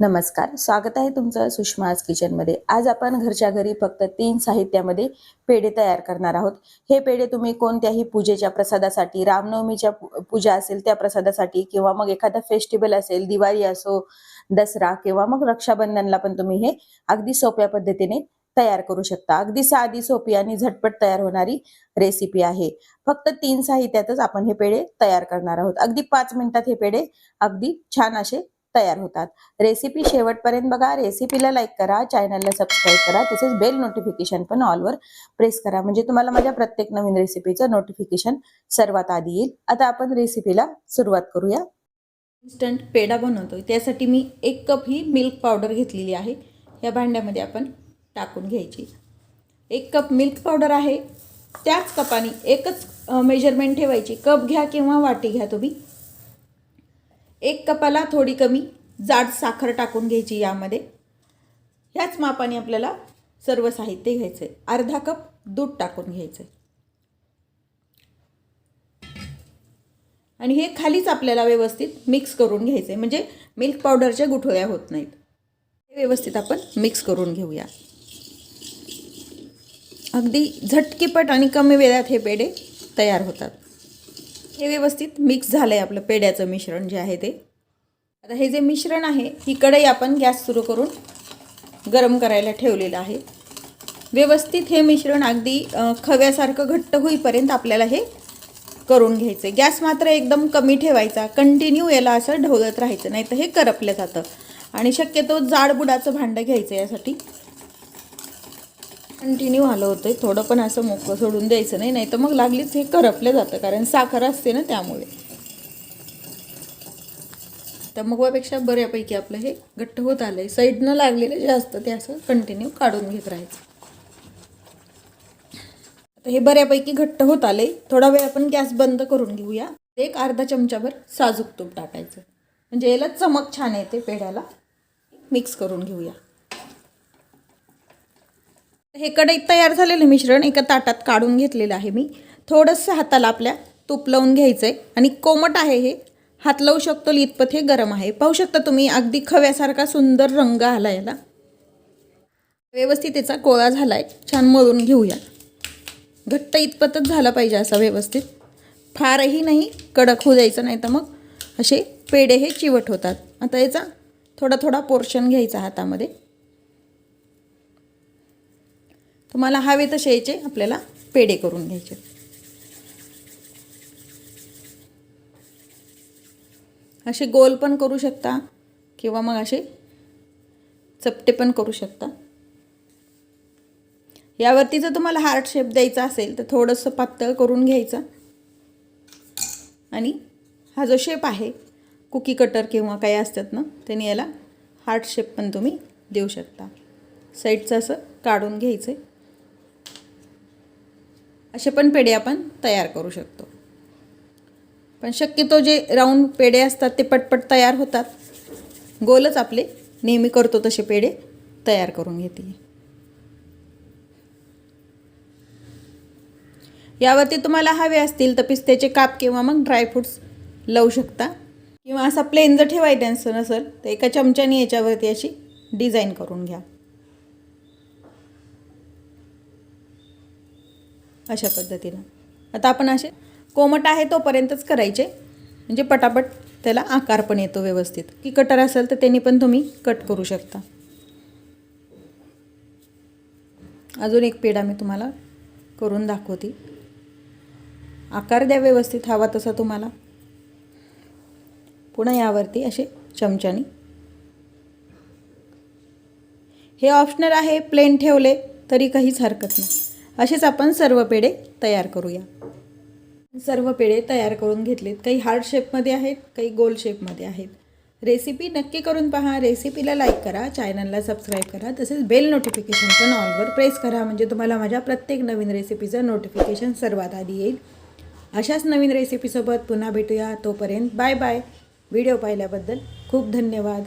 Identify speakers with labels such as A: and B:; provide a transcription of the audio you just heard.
A: नमस्कार स्वागत आहे तुमचं सुषमाज किचनमध्ये आज आपण घरच्या घरी फक्त तीन साहित्यामध्ये पेढे तयार करणार आहोत. हे पेढे तुम्ही कोणत्याही पूजेच्या प्रसादासाठी रामनवमीच्या पूजा असेल त्या प्रसादासाठी किंवा मग एखादा फेस्टिवल असेल दिवाळी असो दसरा किंवा मग रक्षाबंधनला पण तुम्ही हे अगदी सोप्या पद्धतीने तयार करू शकता. अगदी साधी सोपी आणि झटपट तयार होणारी रेसिपी आहे. फक्त तीन साहित्यातच आपण हे पेढे तयार करणार आहोत. अगदी पाच मिनिटात हे पेढे अगदी छान असे तयार होतात. रेसिपी शेवटपर्यंत बघा. रेसिपीला लाईक करा. चॅनलला सबस्क्राईब करा. तसेच बेल नोटिफिकेशन पण ऑलवर प्रेस करा. म्हणजे तुम्हाला माझ्या प्रत्येक नवीन रेसिपीचं नोटिफिकेशन सर्वात आधी येईल. आता आपण रेसिपीला सुरुवात करूया.
B: इन्स्टंट पेढा बनवतोय. त्यासाठी मी एक कप ही मिल्क पावडर घेतलेली आहे. या भांड्यामध्ये आपण टाकून घ्यायची. एक कप मिल्क पावडर आहे. त्याच कपाने एकच मेजरमेंट ठेवायची. कप घ्या किंवा वाटी घ्या तुम्ही. एक कपाला थोडी कमी जाड साखर टाकून घ्यायची यामध्ये. ह्याच मापाने आपल्याला सर्व साहित्य घ्यायचं. आहे अर्धा कप दूध टाकून घ्यायचं. आहे आणि हे खालीच आपल्याला व्यवस्थित मिक्स करून घ्यायचं. आहे म्हणजे मिल्क पावडरच्या गुठळ्या होत नाहीत. हे व्यवस्थित आपण मिक्स करून घेऊया. अगदी झटकीपट आणि कमी वेळात हे पेढे तयार होतात. हे व्यवस्थित मिक्स झालं आहे आपलं पेढ्याचं मिश्रण जे आहे ते. आता हे जे मिश्रण आहे ही कढई आपण गॅस सुरू करून गरम करायला ठेवलेलं आहे. व्यवस्थित हे मिश्रण अगदी खव्यासारखं घट्ट होईपर्यंत आपल्याला हे करून घ्यायचं गॅस मात्र एकदम कमी ठेवायचा कंटिन्यू याला असं ढवळत राहायचं नाही तर हे करपलं जातं. आणि शक्यतो जाडबुडाचं भांडं घ्यायचं यासाठी. कंटिन्यू हलवतोय थोडं पण असं मोकळं सोडून द्यायचं नाही नाही तर मग लागलीच हे करपलं जातं कारण साखर असते ना त्यामुळे. तर मगवापेक्षा बऱ्यापैकी आपलं हे घट्ट होत आलं आहे साईडनं लागलेलं जे असतं ते असं कंटिन्यू काढून घेत राहायचं. आता हे बऱ्यापैकी घट्ट होत आलंय. थोडा वेळ आपण गॅस बंद करून घेऊया. एक अर्धा चमचाभर साजूक तूप टाकायचं. म्हणजे याला चमक छान येते पेढ्याला. मिक्स करून घेऊया. हे कढईत तयार झालेलं मिश्रण एका ताटात काढून घेतलेलं आहे मी. थोडंसं हाताला आपल्या तूप लावून घ्यायचं आहे आणि कोमट आहे हे. हात लावू शकतो इतपत हे गरम आहे. पाहू शकता तुम्ही अगदी खव्यासारखा सुंदर रंग आला याला. व्यवस्थित याचा गोळा झाला आहे छान मळून घेऊया. घट्ट इतपतच झाला पाहिजे असा व्यवस्थित. फारही नाही कडक होऊ द्यायचं नाही तर मग. असे पेढे हे चिवट होतात. आता याचा थोडा थोडा पोर्शन घ्यायचा हातामध्ये. तुम्हाला हवे तसे याचे आपल्याला पेढे करून घ्यायचे. असे गोल पण करू शकता किंवा मग असे चपटे पण करू शकता. यावरती जर तुम्हाला हार्ट शेप द्यायचा असेल तर थोडंसं पातळ करून घ्यायचं. आणि हा जो शेप आहे कुकी कटर किंवा काही असतात ना त्याने याला हार्ट शेप पण तुम्ही देऊ शकता. साईडचं असं काढून घ्यायचं आहे असे पण पेढे आपण तयार करू शकतो. पण शक्यतो जे राऊंड पेढे असतात ते पटपट तयार होतात. गोलच आपले नेहमी करतो तसे पेढे तयार करून घेते. यावरती तुम्हाला हवे असतील तर पिस्त्याचे काप किंवा मग ड्रायफ्रूट्स लावू शकता. किंवा असा प्लेन जर ठेवायचं नसेल तर एका चमच्याने याच्यावरती अशी डिझाईन करून घ्या. अशा पद्धतीनं. आता आपण असे कोमट आहे तोपर्यंतच करायचे. म्हणजे पटापट त्याला आकार पण येतो व्यवस्थित. की कटर असेल तर त्यांनी पण तुम्ही कट करू शकता. अजून एक पेढा मी तुम्हाला करून दाखवते. आकार द्या व्यवस्थित हवा तसा तुम्हाला. पुन्हा यावरती असे चमच्याने. हे ऑप्शनल आहे प्लेन ठेवले तरी काहीच हरकत नाही. असेच आपण सर्व पेढे तयार करूया. सर्व पेढे तयार करून घेतलेत. काही हार्ड शेपमध्ये आहेत काही गोल शेपमध्ये आहेत. रेसिपी नक्की करून पहा. रेसिपीला लाईक करा चॅनलला सबस्क्राईब करा. तसेच बेल नोटिफिकेशन पण ऑलवर प्रेस करा. म्हणजे तुम्हाला माझ्या प्रत्येक नवीन रेसिपीचं नोटिफिकेशन सर्वात आधी येईल. अशाच नवीन रेसिपीसोबत पुन्हा भेटूया. तोपर्यंत बाय बाय व्हिडिओ पाहिल्याबद्दल खूप धन्यवाद.